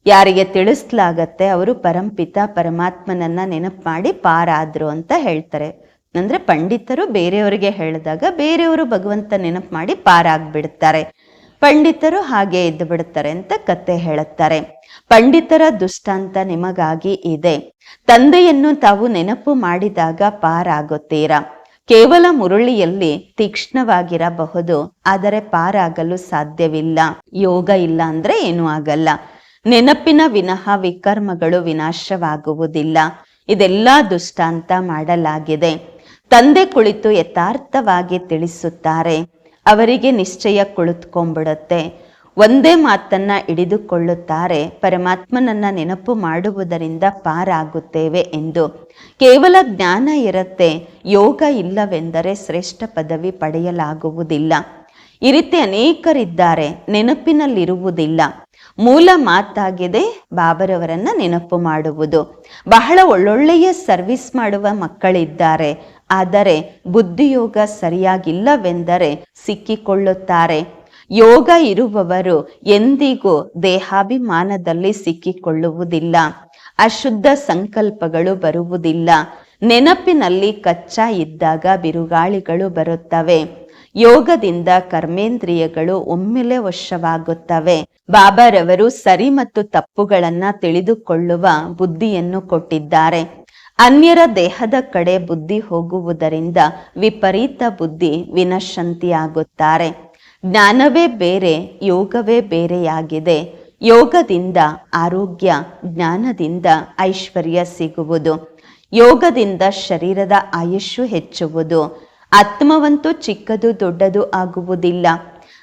ಯಾರಿಗೆ ತಿಳಿಸ್ಲಾಗತ್ತೆ ಅವರು ಪರಂಪಿತ ಪರಮಾತ್ಮನನ್ನ ನೆನಪು ಮಾಡಿ ಪಾರಾದ್ರು ಅಂತ ಹೇಳ್ತಾರೆ. ಅಂದ್ರೆ ಪಂಡಿತರು ಬೇರೆಯವರಿಗೆ ಹೇಳಿದಾಗ ಬೇರೆಯವರು ಭಗವಂತ ನೆನಪು ಮಾಡಿ ಪಾರಾಗ್ಬಿಡ್ತಾರೆ. ಪಂಡಿತರು ಹಾಗೆ ಇದ್ದು ಬಿಡುತ್ತಾರೆ ಅಂತ ಕತೆ ಹೇಳುತ್ತಾರೆ. ಪಂಡಿತರ ದುಷ್ಟಾಂತ ನಿಮಗಾಗಿ ಇದೆ. ತಂದೆಯನ್ನು ತಾವು ನೆನಪು ಮಾಡಿದಾಗ ಪಾರಾಗುತ್ತೀರಾ? ಕೇವಲ ಮುರುಳಿಯಲ್ಲಿ ತೀಕ್ಷ್ಣವಾಗಿರಬಹುದು, ಆದರೆ ಪಾರಾಗಲು ಸಾಧ್ಯವಿಲ್ಲ. ಯೋಗ ಇಲ್ಲ ಅಂದ್ರೆ ಏನೂ ಆಗಲ್ಲ. ನೆನಪಿನ ವಿನಃ ವಿಕರ್ಮಗಳು ವಿನಾಶವಾಗುವುದಿಲ್ಲ. ಇದೆಲ್ಲ ದುಷ್ಟಾಂತ ಮಾಡಲಾಗಿದೆ. ತಂದೆ ಕುಳಿತು ಯಥಾರ್ಥವಾಗಿ ತಿಳಿಸುತ್ತಾರೆ. ಅವರಿಗೆ ನಿಶ್ಚಯ ಕುಳಿತುಕೊಂಡ್ಬಿಡುತ್ತೆ ಒಂದೇ ಮಾತನ್ನ ಹಿಡಿದುಕೊಳ್ಳುತ್ತಾರೆ, ಪರಮಾತ್ಮನನ್ನ ನೆನಪು ಮಾಡುವುದರಿಂದ ಪಾರಾಗುತ್ತೇವೆ ಎಂದು. ಕೇವಲ ಜ್ಞಾನ ಇರುತ್ತೆ, ಯೋಗ ಇಲ್ಲವೆಂದರೆ ಶ್ರೇಷ್ಠ ಪದವಿ ಪಡೆಯಲಾಗುವುದಿಲ್ಲ. ಈ ರೀತಿ ಅನೇಕರಿದ್ದಾರೆ, ನೆನಪಿನಲ್ಲಿರುವುದಿಲ್ಲ. ಮೂಲ ಮಾತಾಗಿದೆ ಬಾಬರವರನ್ನ ನೆನಪು ಮಾಡುವುದು. ಬಹಳ ಒಳ್ಳೊಳ್ಳೆಯ ಸರ್ವಿಸ್ ಮಾಡುವ ಮಕ್ಕಳಿದ್ದಾರೆ ಆದರೆ ಬುದ್ಧಿಯೋಗ ಸರಿಯಾಗಿಲ್ಲವೆಂದರೆ ಸಿಕ್ಕಿಕೊಳ್ಳುತ್ತಾರೆ. ಯೋಗ ಇರುವವರು ಎಂದಿಗೂ ದೇಹಾಭಿಮಾನದಲ್ಲಿ ಸಿಕ್ಕಿಕೊಳ್ಳುವುದಿಲ್ಲ. ಅಶುದ್ಧ ಸಂಕಲ್ಪಗಳು ಬರುವುದಿಲ್ಲ. ನೆನಪಿನಲ್ಲಿ ಕಚ್ಚಾ ಇದ್ದಾಗ ಬಿರುಗಾಳಿಗಳು ಬರುತ್ತವೆ. ಯೋಗದಿಂದ ಕರ್ಮೇಂದ್ರಿಯಗಳು ಒಮ್ಮೆಲೆ ವಶವಾಗುತ್ತವೆ. ಬಾಬಾರವರು ಸರಿ ಮತ್ತು ತಪ್ಪುಗಳನ್ನ ತಿಳಿದುಕೊಳ್ಳುವ ಬುದ್ಧಿಯನ್ನು ಕೊಟ್ಟಿದ್ದಾರೆ. ಅನ್ಯರ ದೇಹದ ಕಡೆ ಬುದ್ಧಿ ಹೋಗುವುದರಿಂದ ವಿಪರೀತ ಬುದ್ಧಿ ವಿನಶಂತಿಯಾಗುತ್ತಾರೆ ಜ್ಞಾನವೇ ಬೇರೆ, ಯೋಗವೇ ಬೇರೆಯಾಗಿದೆ. ಯೋಗದಿಂದ ಆರೋಗ್ಯ, ಜ್ಞಾನದಿಂದ ಐಶ್ವರ್ಯ ಸಿಗುವುದು. ಯೋಗದಿಂದ ಶರೀರದ ಆಯುಷ್ಯು ಹೆಚ್ಚುವುದು. ಆತ್ಮವಂತೂ ಚಿಕ್ಕದು ದೊಡ್ಡದು ಆಗುವುದಿಲ್ಲ.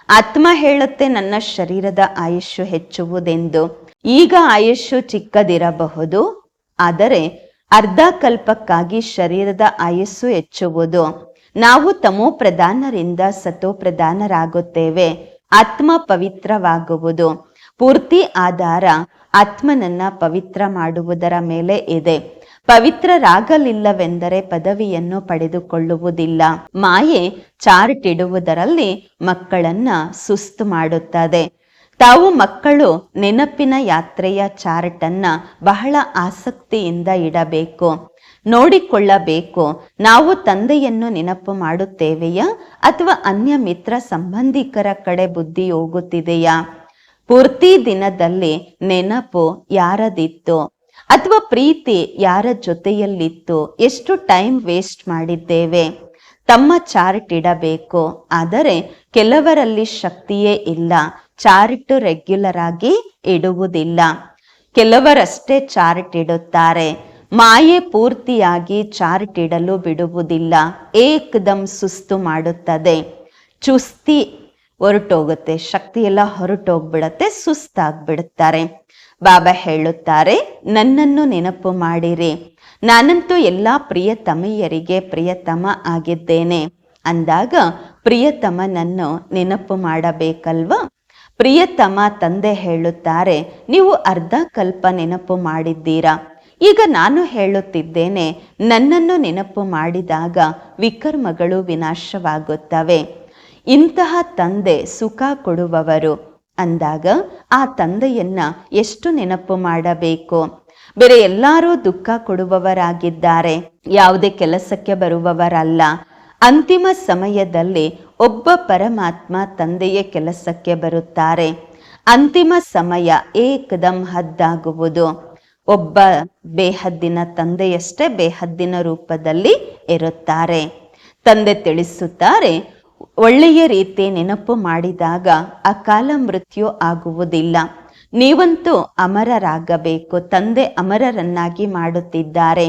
ಆತ್ಮ ಹೇಳುತ್ತೆ ನನ್ನ ಶರೀರದ ಆಯುಷ್ಯು ಹೆಚ್ಚುವುದೆಂದು. ಈಗ ಆಯುಷ್ಯು ಚಿಕ್ಕದಿರಬಹುದು, ಆದರೆ ಅರ್ಧ ಕಲ್ಪಕ್ಕಾಗಿ ಶರೀರದ ಆಯಸ್ಸು ಹೆಚ್ಚುವುದು. ನಾವು ತಮೋ ಪ್ರಧಾನರಿಂದ ಸತೋ ಪ್ರಧಾನರಾಗುತ್ತೇವೆ. ಆತ್ಮ ಪವಿತ್ರವಾಗುವುದು. ಪೂರ್ತಿ ಆಧಾರ ಆತ್ಮನನ್ನ ಪವಿತ್ರ ಮಾಡುವುದರ ಮೇಲೆ ಇದೆ. ಪವಿತ್ರರಾಗಲಿಲ್ಲವೆಂದರೆ ಪದವಿಯನ್ನು ಪಡೆದುಕೊಳ್ಳುವುದಿಲ್ಲ. ಮಾಯೆ ಚಾರ್ಟ್ ಇಡುವುದರಲ್ಲಿ ಮಕ್ಕಳನ್ನ ಸುಸ್ತು ಮಾಡುತ್ತದೆ. ತಾವು ಮಕ್ಕಳು ನೆನಪಿನ ಯಾತ್ರೆಯ ಚಾರ್ಟನ್ನ ಬಹಳ ಆಸಕ್ತಿಯಿಂದ ಇಡಬೇಕು, ನೋಡಿಕೊಳ್ಳಬೇಕು. ನಾವು ತಂದೆಯನ್ನು ನೆನಪು ಮಾಡುತ್ತೇವೆಯಾ ಅಥವಾ ಅನ್ಯ ಮಿತ್ರ ಸಂಬಂಧಿಕರ ಕಡೆ ಬುದ್ಧಿ ಹೋಗುತ್ತಿದೆಯಾ? ಪೂರ್ತಿ ದಿನದಲ್ಲಿ ನೆನಪು ಯಾರದಿತ್ತು ಅಥವಾ ಪ್ರೀತಿ ಯಾರ ಜೊತೆಯಲ್ಲಿತ್ತು? ಎಷ್ಟು ಟೈಮ್ ವೇಸ್ಟ್ ಮಾಡಿದ್ದೇವೆ? ತಮ್ಮ ಚಾರ್ಟ್ ಇಡಬೇಕು, ಆದರೆ ಕೆಲವರಲ್ಲಿ ಶಕ್ತಿಯೇ ಇಲ್ಲ. ಚಾರ್ಟ್ ರೆಗ್ಯುಲರ್ ಆಗಿ ಇಡುವುದಿಲ್ಲ. ಕೆಲವರಷ್ಟೇ ಚಾರ್ಟ್ ಇಡುತ್ತಾರೆ. ಮಾಯೆ ಪೂರ್ತಿಯಾಗಿ ಚಾರ್ಟ್ ಇಡಲು ಬಿಡುವುದಿಲ್ಲ. ಏಕದಂ ಸುಸ್ತು ಮಾಡುತ್ತದೆ. ಚುಸ್ತಿ ಹೊರಟೋಗುತ್ತೆ. ಶಕ್ತಿ ಎಲ್ಲ ಹೊರಟೋಗ್ಬಿಡತ್ತೆ, ಸುಸ್ತಾಗ್ಬಿಡುತ್ತಾರೆ. ಬಾಬಾ ಹೇಳುತ್ತಾರೆ, ನನ್ನನ್ನು ನೆನಪು ಮಾಡಿರಿ. ನಾನಂತೂ ಎಲ್ಲ ಪ್ರಿಯತಮೆಯರಿಗೆ ಪ್ರಿಯತಮ ಆಗಿದ್ದೇನೆ. ಅಂದಾಗ ಪ್ರಿಯತಮನನ್ನು ನೆನಪು ಮಾಡಬೇಕಲ್ವಾ? ಪ್ರಿಯತಮ ತಂದೆ ಹೇಳುತ್ತಾರೆ, ನೀವು ಅರ್ಧ ಕಲ್ಪ ನೆನಪು ಮಾಡಿದ್ದೀರಾ? ಈಗ ನಾನು ಹೇಳುತ್ತಿದ್ದೇನೆ, ನನ್ನನ್ನು ನೆನಪು ಮಾಡಿದಾಗ ವಿಕರ್ಮಗಳು ವಿನಾಶವಾಗುತ್ತವೆ. ಇಂತಹ ತಂದೆ ಸುಖ ಕೊಡುವವರು. ಅಂದಾಗ, ಆ ತಂದೆಯನ್ನ ಎಷ್ಟು ನೆನಪು ಮಾಡಬೇಕು? ಬೇರೆ ಎಲ್ಲರೂ ದುಃಖ ಕೊಡುವವರಾಗಿದ್ದಾರೆ, ಯಾವುದೇ ಕೆಲಸಕ್ಕೆ ಬರುವವರಲ್ಲ. ಅಂತಿಮ ಸಮಯದಲ್ಲಿ ಒಬ್ಬ ಪರಮಾತ್ಮ ತಂದೆಯ ಕೆಲಸಕ್ಕೆ ಬರುತ್ತಾರೆ. ಅಂತಿಮ ಸಮಯ ಏಕದಂ ಹದ್ದಾಗುವುದು. ಒಬ್ಬ ಬೇಹದ್ದಿನ ತಂದೆಯಷ್ಟೇ ಬೇಹದ್ದಿನ ರೂಪದಲ್ಲಿ ಇರುತ್ತಾರೆ. ತಂದೆ ತಿಳಿಸುತ್ತಾರೆ, ಒಳ್ಳೆಯ ರೀತಿ ನೆನಪು ಮಾಡಿದಾಗ ಅಕಾಲ ಮೃತ್ಯು ಆಗುವುದಿಲ್ಲ. ನೀವಂತೂ ಅಮರರಾಗಬೇಕು, ತಂದೆ ಅಮರರನ್ನಾಗಿ ಮಾಡುತ್ತಿದ್ದಾರೆ.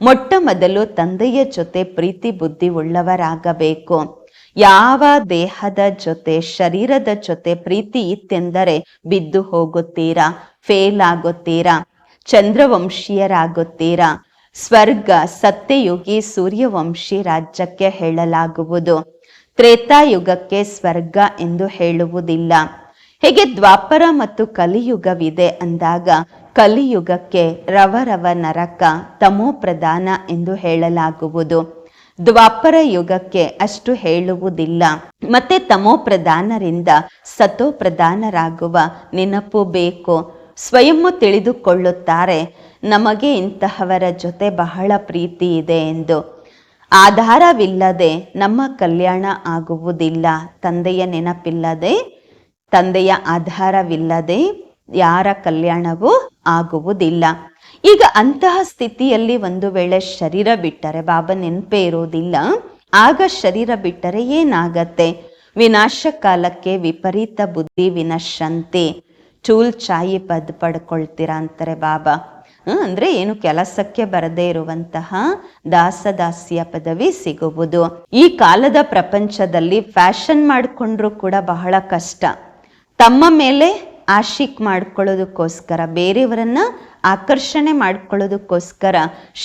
ಮೊಟ್ಟ ಮೊದಲು ತಂದೆಯ ಜೊತೆ ಪ್ರೀತಿ ಬುದ್ಧಿ ಉಳ್ಳವರಾಗಬೇಕು. ಯಾವ ದೇಹದ ಜೊತೆ, ಶರೀರದ ಜೊತೆ ಪ್ರೀತಿ ಇತ್ತೆಂದರೆ ಬಿದ್ದು ಹೋಗುತ್ತೀರಾ ಫೇಲ್ ಆಗುತ್ತೀರಾ, ಚಂದ್ರವಂಶೀಯರಾಗುತ್ತೀರಾ? ಸ್ವರ್ಗ, ಸತ್ಯಯುಗಿ, ಸೂರ್ಯವಂಶಿ ರಾಜ್ಯಕ್ಕೆ ಹೇಳಲಾಗುವುದು. ತ್ರೇತಾಯುಗಕ್ಕೆ ಸ್ವರ್ಗ ಎಂದು ಹೇಳುವುದಿಲ್ಲ. ಹೇಗೆ ದ್ವಾಪರ ಮತ್ತು ಕಲಿಯುಗವಿದೆ ಅಂದಾಗ ಕಲಿಯುಗಕ್ಕೆ ರವರವ ನರಕ ತಮೋ ಪ್ರಧಾನ ಎಂದು ಹೇಳಲಾಗುವುದು. ದ್ವಾಪರ ಯುಗಕ್ಕೆ ಅಷ್ಟು ಹೇಳುವುದಿಲ್ಲ. ಮತ್ತೆ ತಮೋ ಪ್ರಧಾನರಿಂದ ಸತೋ ಪ್ರಧಾನರಾಗುವ ನೆನಪು ಬೇಕು. ಸ್ವಯಂ ತಿಳಿದುಕೊಳ್ಳುತ್ತಾರೆ, ನಮಗೆ ಇಂತಹವರ ಜೊತೆ ಬಹಳ ಪ್ರೀತಿ ಇದೆ ಎಂದು. ಆಧಾರವಿಲ್ಲದೆ ನಮ್ಮ ಕಲ್ಯಾಣ ಆಗುವುದಿಲ್ಲ. ತಂದೆಯ ನೆನಪಿಲ್ಲದೆ, ತಂದೆಯ ಆಧಾರವಿಲ್ಲದೆ ಯಾರ ಕಲ್ಯಾಣವೂ ಆಗುವುದಿಲ್ಲ. ಈಗ ಅಂತಹ ಸ್ಥಿತಿಯಲ್ಲಿ ಒಂದು ವೇಳೆ ಶರೀರ ಬಿಟ್ಟರೆ ಬಾಬಾ ನೆನಪೇ ಇರೋದಿಲ್ಲ ಆಗ ಶರೀರ ಬಿಟ್ಟರೆ ಏನಾಗತ್ತೆ? ವಿನಾಶ ಕಾಲಕ್ಕೆ ವಿಪರೀತ ಬುದ್ಧಿ ವಿನಶಂತಿ. ಚೂಲ್ ಚಾಯಿ ಪದ್ ಪಡ್ಕೊಳ್ತೀರಾ ಅಂತಾರೆ ಬಾಬಾ. ಅಂದ್ರೆ ಏನು ಕೆಲಸಕ್ಕೆ ಬರದೇ ಇರುವಂತಹ ದಾಸದಾಸಿಯ ಪದವಿ ಸಿಗುವುದು. ಈ ಕಾಲದ ಪ್ರಪಂಚದಲ್ಲಿ ಫ್ಯಾಷನ್ ಮಾಡಿಕೊಂಡ್ರು ಕೂಡ ಬಹಳ ಕಷ್ಟ. ತಮ್ಮ ಮೇಲೆ ಆಶಿಕ್ ಮಾಡ್ಕೊಳ್ಳೋದಕ್ಕೋಸ್ಕರ, ಬೇರೆಯವರನ್ನ ಆಕರ್ಷಣೆ ಮಾಡ್ಕೊಳ್ಳೋದಕ್ಕೋಸ್ಕರ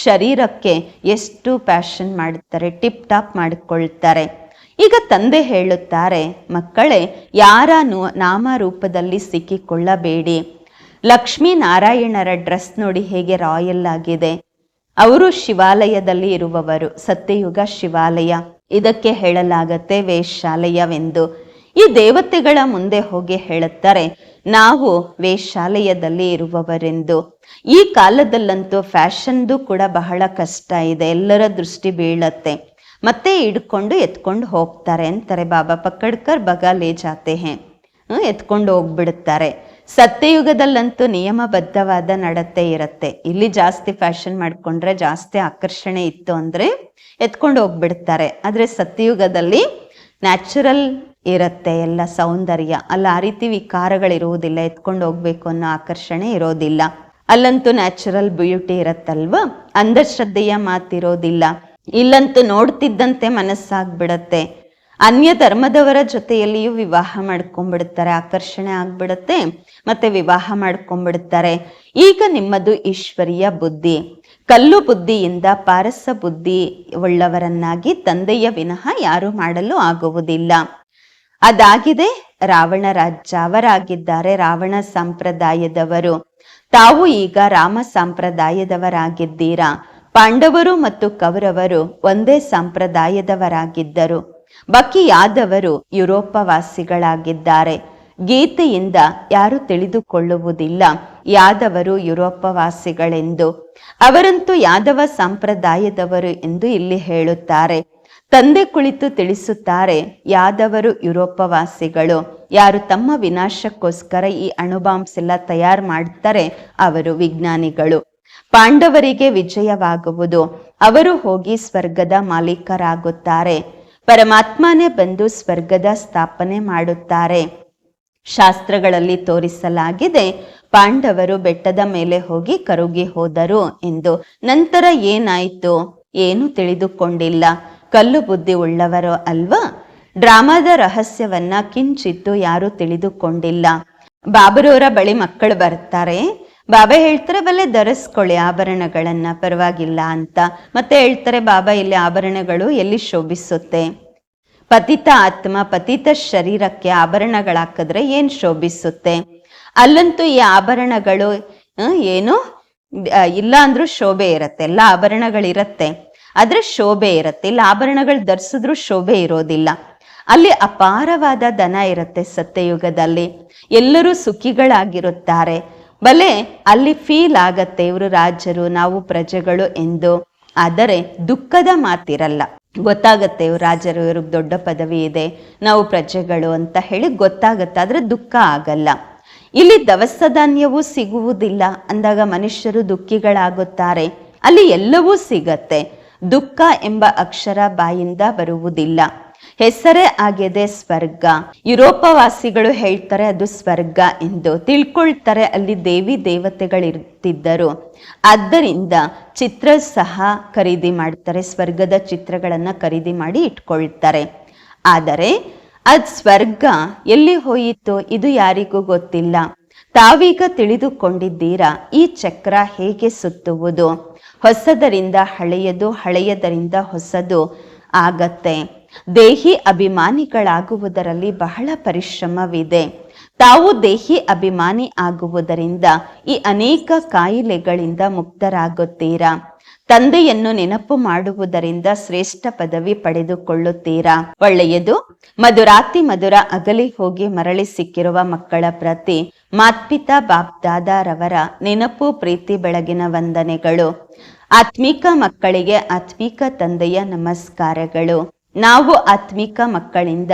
ಶರೀರಕ್ಕೆ ಎಷ್ಟು ಪ್ಯಾಷನ್ ಮಾಡುತ್ತಾರೆ ಟಿಪ್ ಟಾಪ್ ಮಾಡಿಕೊಳ್ತಾರೆ. ಈಗ ತಂದೆ ಹೇಳುತ್ತಾರೆ, ಮಕ್ಕಳೇ, ಯಾರ ನಾಮರೂಪದಲ್ಲಿ ಸಿಕ್ಕಿಕೊಳ್ಳಬೇಡಿ. ಲಕ್ಷ್ಮೀ ನಾರಾಯಣರ ಡ್ರೆಸ್ ನೋಡಿ ಹೇಗೆ ರಾಯಲ್ ಆಗಿದೆ. ಅವರು ಶಿವಾಲಯದಲ್ಲಿ ಇರುವವರು, ಸತ್ಯಯುಗ ಶಿವಾಲಯ. ಇದಕ್ಕೆ ಹೇಳಲಾಗತ್ತೆ ವೇಶ್ಯಾಲಯವೆಂದು ಈ ದೇವತೆಗಳ ಮುಂದೆ ಹೋಗಿ ಹೇಳುತ್ತಾರೆ ನಾವು ವೇಷಾಲಯದಲ್ಲಿ ಇರುವವರೆಂದು. ಈ ಕಾಲದಲ್ಲಂತೂ ಫ್ಯಾಷನ್ದು ಕೂಡ ಬಹಳ ಕಷ್ಟ ಇದೆ, ಎಲ್ಲರ ದೃಷ್ಟಿ ಬೀಳತ್ತೆ. ಮತ್ತೆ ಹಿಡ್ಕೊಂಡು ಎತ್ಕೊಂಡು ಹೋಗ್ತಾರೆ ಅಂತಾರೆ ಬಾಬಾ ಪಕ್ಕಡ್ಕರ್ ಬಗ ಲೇ ಜಾತೆ ಹೇ. ಎತ್ಕೊಂಡು ಹೋಗ್ಬಿಡುತ್ತಾರೆ ಸತ್ಯಯುಗದಲ್ಲಂತೂ ನಿಯಮಬದ್ಧವಾದ ನಡತೆ ಇರುತ್ತೆ. ಇಲ್ಲಿ ಜಾಸ್ತಿ ಫ್ಯಾಷನ್ ಮಾಡಿಕೊಂಡ್ರೆ ಜಾಸ್ತಿ ಆಕರ್ಷಣೆ ಇತ್ತು ಅಂದ್ರೆ ಎತ್ಕೊಂಡು ಹೋಗ್ಬಿಡ್ತಾರೆ. ಆದ್ರೆ ಸತ್ಯಯುಗದಲ್ಲಿ ನ್ಯಾಚುರಲ್ ಇರುತ್ತೆ ಎಲ್ಲ ಸೌಂದರ್ಯ. ಅಲ್ಲ, ಆ ರೀತಿ ವಿಕಾರಗಳಿರುವುದಿಲ್ಲ ಎತ್ಕೊಂಡು ಹೋಗ್ಬೇಕು ಅನ್ನೋ ಆಕರ್ಷಣೆ ಇರೋದಿಲ್ಲ. ಅಲ್ಲಂತೂ ನ್ಯಾಚುರಲ್ ಬ್ಯೂಟಿ ಇರತ್ತಲ್ವಾ? ಅಂಧಶ್ರದ್ಧೆಯ ಮಾತಿರೋದಿಲ್ಲ. ಇಲ್ಲಂತೂ ನೋಡ್ತಿದ್ದಂತೆ ಮನಸ್ಸಾಗ್ಬಿಡತ್ತೆ. ಅನ್ಯ ಧರ್ಮದವರ ಜೊತೆಯಲ್ಲಿಯೂ ವಿವಾಹ ಮಾಡ್ಕೊಂಡ್ಬಿಡ್ತಾರೆ, ಆಕರ್ಷಣೆ ಆಗ್ಬಿಡತ್ತೆ, ಮತ್ತೆ ವಿವಾಹ ಮಾಡ್ಕೊಂಡ್ಬಿಡ್ತಾರೆ. ಈಗ ನಿಮ್ಮದು ಈಶ್ವರಿಯ ಬುದ್ಧಿ. ಕಲ್ಲು ಬುದ್ಧಿಯಿಂದ ಪಾರಸ ಬುದ್ಧಿ ಉಳ್ಳವರನ್ನಾಗಿ ತಂದೆಯ ವಿನಃ ಯಾರು ಮಾಡಲು ಆಗುವುದಿಲ್ಲ. ಅದಾಗಿದೆ. ರಾವಣ ರಾಜ್ಯ ಅವರಾಗಿದ್ದಾರೆ. ರಾವಣ ಸಂಪ್ರದಾಯದವರು. ತಾವು ಈಗ ರಾಮ ಸಂಪ್ರದಾಯದವರಾಗಿದ್ದೀರಾ? ಪಾಂಡವರು ಮತ್ತು ಕೌರವರು ಒಂದೇ ಸಂಪ್ರದಾಯದವರಾಗಿದ್ದರು. ಬಕಿಯಾದವರು ಯುರೋಪವಾಸಿಗಳಾಗಿದ್ದಾರೆ. ಗೀತೆಯಿಂದ ಯಾರು ತಿಳಿದುಕೊಳ್ಳುವುದಿಲ್ಲ. ಯಾದವರು ಯುರೋಪವಾಸಿಗಳೆಂದು. ಅವರಂತೂ ಯಾದವ ಸಂಪ್ರದಾಯದವರು ಎಂದು ಇಲ್ಲಿ ಹೇಳುತ್ತಾರೆ. ತಂದೆ ಕುಳಿತು ತಿಳಿಸುತ್ತಾರೆ, ಯಾದವರು ಯುರೋಪವಾಸಿಗಳು, ಯಾರು ತಮ್ಮ ವಿನಾಶಕ್ಕೋಸ್ಕರ ಈ ಅಣುಬಾಂಬ್ಸ್ ಎಲ್ಲ ತಯಾರು ಮಾಡ್ತಾರೆ, ಅವರು ವಿಜ್ಞಾನಿಗಳು. ಪಾಂಡವರಿಗೆ ವಿಜಯವಾಗುವುದು. ಅವರು ಹೋಗಿ ಸ್ವರ್ಗದ ಮಾಲೀಕರಾಗುತ್ತಾರೆ. ಪರಮಾತ್ಮನೇ ಬಂದು ಸ್ವರ್ಗದ ಸ್ಥಾಪನೆ ಮಾಡುತ್ತಾರೆ. ಶಾಸ್ತ್ರಗಳಲ್ಲಿ ತೋರಿಸಲಾಗಿದೆ, ಪಾಂಡವರು ಬೆಟ್ಟದ ಮೇಲೆ ಹೋಗಿ ಕರುಗಿ ಹೋದರು ಎಂದು. ನಂತರ ಏನಾಯಿತು? ಏನು ತಿಳಿದುಕೊಂಡಿಲ್ಲ. ಕಲ್ಲು ಬುದ್ಧಿ ಉಳ್ಳವರು ಅಲ್ವಾ? ಡ್ರಾಮಾದ ರಹಸ್ಯವನ್ನ ಕಿಂಚಿತ್ತು ಯಾರು ತಿಳಿದುಕೊಂಡಿಲ್ಲ. ಬಾಬರವರ ಬಳಿ ಮಕ್ಕಳು ಬರ್ತಾರೆ. ಬಾಬಾ ಹೇಳ್ತಾರೆ, ಬಲ್ಲೆ ಧರಿಸ್ಕೊಳ್ಳಿ ಆಭರಣಗಳನ್ನ, ಪರವಾಗಿಲ್ಲ ಅಂತ. ಮತ್ತೆ ಹೇಳ್ತಾರೆ, ಬಾಬಾ, ಇಲ್ಲಿ ಆಭರಣಗಳು ಎಲ್ಲಿ ಶೋಭಿಸುತ್ತೆ? ಪತಿತ ಆತ್ಮ, ಪತಿತ ಶರೀರಕ್ಕೆ ಆಭರಣಗಳಾಕಿದ್ರೆ ಏನ್ ಶೋಭಿಸುತ್ತೆ? ಅಲ್ಲಂತೂ ಈ ಆಭರಣಗಳು ಏನು? ಇಲ್ಲ ಅಂದ್ರೂ ಶೋಭೆ ಇರತ್ತೆ. ಎಲ್ಲ ಆಭರಣಗಳಿರತ್ತೆ. ಆದ್ರೆ ಶೋಭೆ ಇರುತ್ತೆ. ಇಲ್ಲಿ ಆಭರಣಗಳು ಧರಿಸಿದ್ರು ಶೋಭೆ ಇರೋದಿಲ್ಲ. ಅಲ್ಲಿ ಅಪಾರವಾದ ದನ ಇರುತ್ತೆ ಸತ್ಯಯುಗದಲ್ಲಿ. ಎಲ್ಲರೂ ಸುಖಿಗಳಾಗಿರುತ್ತಾರೆ. ಬಲೆ ಅಲ್ಲಿ ಫೀಲ್ ಆಗತ್ತೆ ಇವರು ರಾಜರು, ನಾವು ಪ್ರಜೆಗಳು ಎಂದು. ಆದರೆ ದುಃಖದ ಮಾತಿರಲ್ಲ. ಗೊತ್ತಾಗತ್ತೆ ಇವ್ರು ರಾಜರು, ಇವ್ರಿಗೆ ದೊಡ್ಡ ಪದವಿ ಇದೆ, ನಾವು ಪ್ರಜೆಗಳು ಅಂತ ಹೇಳಿ ಗೊತ್ತಾಗತ್ತೆ. ಆದರೆ ದುಃಖ ಆಗಲ್ಲ. ಇಲ್ಲಿ ದವಸ ಧಾನ್ಯವೂ ಸಿಗುವುದಿಲ್ಲ. ಅಂದಾಗ ಮನುಷ್ಯರು ದುಃಖಿಗಳಾಗುತ್ತಾರೆ. ಅಲ್ಲಿ ಎಲ್ಲವೂ ಸಿಗತ್ತೆ. ದುಃಖ ಎಂಬ ಅಕ್ಷರ ಬಾಯಿಂದ ಬರುವುದಿಲ್ಲ. ಹೆಸರೇ ಆಗಿದೆ ಸ್ವರ್ಗ. ಯುರೋಪವಾಸಿಗಳು ಹೇಳ್ತಾರೆ ಅದು ಸ್ವರ್ಗ ಎಂದು. ತಿಳ್ಕೊಳ್ತಾರೆ ಅಲ್ಲಿ ದೇವಿ ದೇವತೆಗಳಿರ್ತಿದ್ದರು. ಆದ್ದರಿಂದ ಚಿತ್ರ ಸಹ ಖರೀದಿ ಮಾಡ್ತಾರೆ, ಸ್ವರ್ಗದ ಚಿತ್ರಗಳನ್ನ ಖರೀದಿ ಮಾಡಿ ಇಟ್ಕೊಳ್ತಾರೆ. ಆದರೆ ಅದ್ ಸ್ವರ್ಗ ಎಲ್ಲಿ ಹೋಯಿತು ಇದು ಯಾರಿಗೂ ಗೊತ್ತಿಲ್ಲ. ತಾವೀಗ ತಿಳಿದುಕೊಂಡಿದ್ದೀರಾ ಈ ಚಕ್ರ ಹೇಗೆ ಸುತ್ತುವುದು? ಹೊಸದರಿಂದ ಹಳೆಯದು, ಹಳೆಯದರಿಂದ ಹೊಸದು ಆಗತ್ತೆ. ದೇಹಿ ಅಭಿಮಾನಿಗಳಾಗುವುದರಲ್ಲಿ ಬಹಳ ಪರಿಶ್ರಮವಿದೆ. ತಾವು ದೇಹಿ ಅಭಿಮಾನಿ ಆಗುವುದರಿಂದ ಈ ಅನೇಕ ಕಾಯಿಲೆಗಳಿಂದ ಮುಕ್ತರಾಗುತ್ತೀರಾ? ತಂದೆಯನ್ನು ನೆನಪು ಮಾಡುವುದರಿಂದ ಶ್ರೇಷ್ಠ ಪದವಿ ಪಡೆದುಕೊಳ್ಳುತ್ತೀರಾ? ಒಳ್ಳೆಯದು. ಮಧುರಾತಿ ಮಧುರ ಅಗಲಿ ಹೋಗಿ ಮರಳಿ ಸಿಕ್ಕಿರುವ ಮಕ್ಕಳ ಪ್ರತಿ ಮಾತ್ಪಿತಾ ಬಾಪ್ದಾದಾರವರ ನೆನಪು, ಪ್ರೀತಿ, ಬೆಳಗಿನ ವಂದನೆಗಳು. ಆತ್ಮಿಕ ಮಕ್ಕಳಿಗೆ ಆತ್ಮಿಕ ತಂದೆಯ ನಮಸ್ಕಾರಗಳು. ನಾವು ಆತ್ಮಿಕ ಮಕ್ಕಳಿಂದ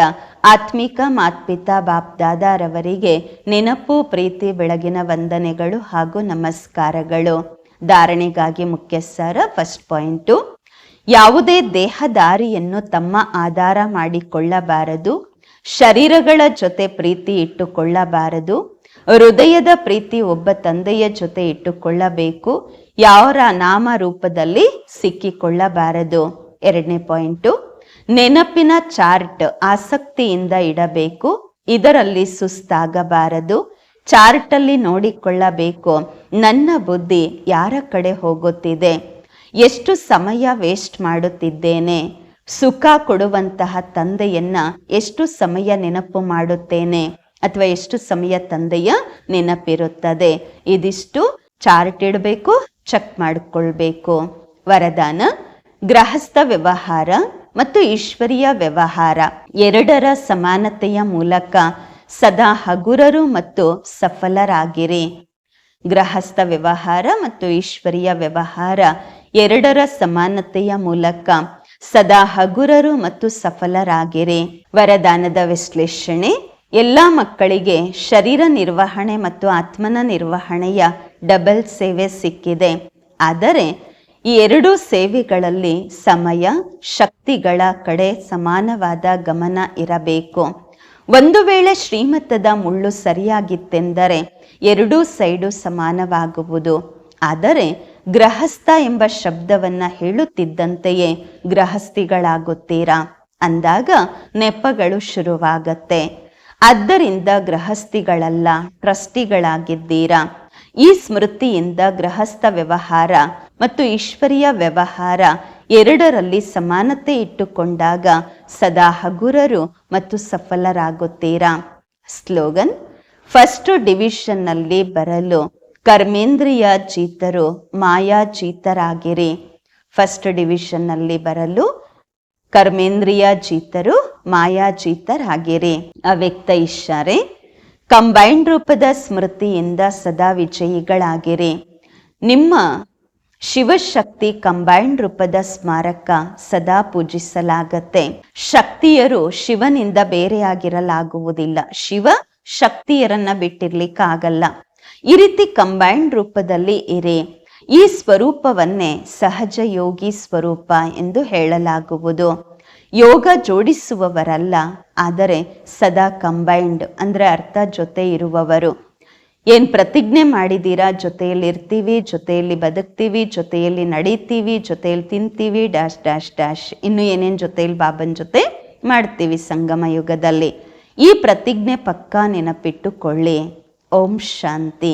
ಆತ್ಮಿಕ ಮಾತ್ಪಿತಾ ಬಾಪ್ದಾದಾರವರಿಗೆ ನೆನಪು, ಪ್ರೀತಿ, ಬೆಳಗಿನ ವಂದನೆಗಳು ಹಾಗೂ ನಮಸ್ಕಾರಗಳು. ಧಾರಣೆಗಾಗಿ ಮುಖ್ಯಸ್ಥರ ಫಸ್ಟ್ ಪಾಯಿಂಟು. ಯಾವುದೇ ದೇಹದಾರಿಯನ್ನು ತಮ್ಮ ಆಧಾರ ಮಾಡಿಕೊಳ್ಳಬಾರದು. ಶರೀರಗಳ ಜೊತೆ ಪ್ರೀತಿ ಇಟ್ಟುಕೊಳ್ಳಬಾರದು. ಹೃದಯದ ಪ್ರೀತಿ ಒಬ್ಬ ತಂದೆಯ ಜೊತೆ ಇಟ್ಟುಕೊಳ್ಳಬೇಕು. ಯಾರ ನಾಮ ರೂಪದಲ್ಲಿ ಸಿಕ್ಕಿಕೊಳ್ಳಬಾರದು? ಎರಡನೇ ಪಾಯಿಂಟು. ನೆನಪಿನ ಚಾರ್ಟ್ ಆಸಕ್ತಿಯಿಂದ ಇಡಬೇಕು. ಇದರಲ್ಲಿ ಸುಸ್ತಾಗಬಾರದು. ಚಾರ್ಟ್ ಅಲ್ಲಿ ನೋಡಿಕೊಳ್ಳಬೇಕು, ನನ್ನ ಬುದ್ಧಿ ಯಾರ ಕಡೆ ಹೋಗುತ್ತಿದೆ? ಎಷ್ಟು ಸಮಯ ವೇಸ್ಟ್ ಮಾಡುತ್ತಿದ್ದೇನೆ? ಸುಖ ಕೊಡುವಂತಹ ತಂದೆಯನ್ನ ಎಷ್ಟು ಸಮಯ ನೆನಪು ಮಾಡುತ್ತೇನೆ? ಅಥವಾ ಎಷ್ಟು ಸಮಯ ತಂದೆಯ ನೆನಪಿರುತ್ತದೆ. ಇದಿಷ್ಟು ಚಾರ್ಟ್ ಇಡಬೇಕು, ಚೆಕ್ ಮಾಡಿಕೊಳ್ಬೇಕು. ವರದಾನ, ಗೃಹಸ್ಥ ವ್ಯವಹಾರ ಮತ್ತು ಈಶ್ವರೀಯ ವ್ಯವಹಾರ. ಎರಡರ ಸಮಾನತೆಯ ಮೂಲಕ ಸದಾ ಹಗುರರು ಮತ್ತು ಸಫಲರಾಗಿರಿ. ಗೃಹಸ್ಥ ವ್ಯವಹಾರ ಮತ್ತು ಈಶ್ವರೀಯ ವ್ಯವಹಾರ ಎರಡರ ಸಮಾನತೆಯ ಮೂಲಕ ಸದಾ ಹಗುರರು ಮತ್ತು ಸಫಲರಾಗಿರಿ. ವರದಾನದ ವಿಶ್ಲೇಷಣೆ ಎಲ್ಲ ಮಕ್ಕಳಿಗೆ ಶರೀರ ನಿರ್ವಹಣೆ ಮತ್ತು ಆತ್ಮನ ನಿರ್ವಹಣೆಯ ಡಬಲ್ ಸೇವೆ ಸಿಕ್ಕಿದೆ. ಆದರೆ ಈ ಎರಡೂ ಸೇವೆಗಳಲ್ಲಿ ಸಮಯ, ಶಕ್ತಿಗಳ ಕಡೆ ಸಮಾನವಾದ ಗಮನ ಇರಬೇಕು. ಒಂದು ವೇಳೆ ಶ್ರೀಮತದ ಮುಳ್ಳು ಸರಿಯಾಗಿತ್ತೆಂದರೆ ಎರಡೂ ಸೈಡು ಸಮಾನವಾಗುವುದು. ಆದರೆ ಗೃಹಸ್ಥ ಎಂಬ ಶಬ್ದವನ್ನು ಹೇಳುತ್ತಿದ್ದಂತೆಯೇ ಗೃಹಸ್ಥಿಗಳಾಗುತ್ತೀರಾ? ಅಂದಾಗ ನೆಪಗಳು ಶುರುವಾಗತ್ತೆ. ಆದ್ದರಿಂದ ಗೃಹಸ್ಥಿಗಳಲ್ಲ, ಟ್ರಸ್ಟಿಗಳಾಗಿದ್ದೀರಾ? ಈ ಸ್ಮೃತಿಯಿಂದ ಗೃಹಸ್ಥ ವ್ಯವಹಾರ ಮತ್ತು ಈಶ್ವರಿಯ ವ್ಯವಹಾರ ಎರಡರಲ್ಲಿ ಸಮಾನತೆ ಇಟ್ಟುಕೊಂಡಾಗ ಸದಾ ಹಗುರರು ಮತ್ತು ಸಫಲರಾಗುತ್ತೀರಾ? ಸ್ಲೋಗನ್, ಫಸ್ಟ್ ಡಿವಿಷನ್ನಲ್ಲಿ ಬರಲು ಕರ್ಮೇಂದ್ರಿಯ ಜೀತರು ಮಾಯಾಜೀತರಾಗಿರಿ. ಫಸ್ಟ್ ಡಿವಿಷನ್ನಲ್ಲಿ ಬರಲು ಕರ್ಮೇಂದ್ರಿಯ ಜೀತರು ಮಾಯಾಜೀತರಾಗಿರಿ. ಅವ್ಯಕ್ತ ಇಷ್ಟಾರೆ ಕಂಬೈಂಡ್ ರೂಪದ ಸ್ಮೃತಿಯಿಂದ ಸದಾ ವಿಜಯಿಗಳಾಗಿರಿ. ನಿಮ್ಮ ಶಿವಶಕ್ತಿ ಕಂಬೈಂಡ್ ರೂಪದ ಸ್ಮಾರಕ ಸದಾ ಪೂಜಿಸಲಾಗತ್ತೆ. ಶಕ್ತಿಯರು ಶಿವನಿಂದ ಬೇರೆಯಾಗಿರಲಾಗುವುದಿಲ್ಲ. ಶಿವ ಶಕ್ತಿಯರನ್ನ ಬಿಟ್ಟಿರ್ಲಿಕ್ಕಾಗಲ್ಲ. ಈ ರೀತಿ ಕಂಬೈಂಡ್ ರೂಪದಲ್ಲಿ ಇರಿ. ಈ ಸ್ವರೂಪವನ್ನೇ ಸಹಜ ಯೋಗಿ ಸ್ವರೂಪ ಎಂದು ಹೇಳಲಾಗುವುದು. ಯೋಗ ಜೋಡಿಸುವವರಲ್ಲ, ಆದರೆ ಸದಾ ಕಂಬೈಂಡ್ ಅಂದರೆ ಅರ್ಥ ಜೊತೆ ಇರುವವರು. ಏನು ಪ್ರತಿಜ್ಞೆ ಮಾಡಿದ್ದೀರಾ ಜೊತೆಯಲ್ಲಿ ಇರ್ತೀವಿ, ಜೊತೆಯಲ್ಲಿ ಬದುಕ್ತೀವಿ, ಜೊತೆಯಲ್ಲಿ ನಡೀತೀವಿ, ಜೊತೆಯಲ್ಲಿ ತಿಂತೀವಿ, ಡ್ಯಾಶ್ ಡ್ಯಾಶ್ ಡ್ಯಾಶ್. ಇನ್ನು ಏನೇನು ಜೊತೆಯಲ್ಲಿ ಬಾಬನ್ ಜೊತೆ ಮಾಡ್ತೀವಿ ಸಂಗಮ ಯುಗದಲ್ಲಿ. ಈ ಪ್ರತಿಜ್ಞೆ ಪಕ್ಕಾ ನೆನಪಿಟ್ಟುಕೊಳ್ಳಿ. ಓಂ ಶಾಂತಿ.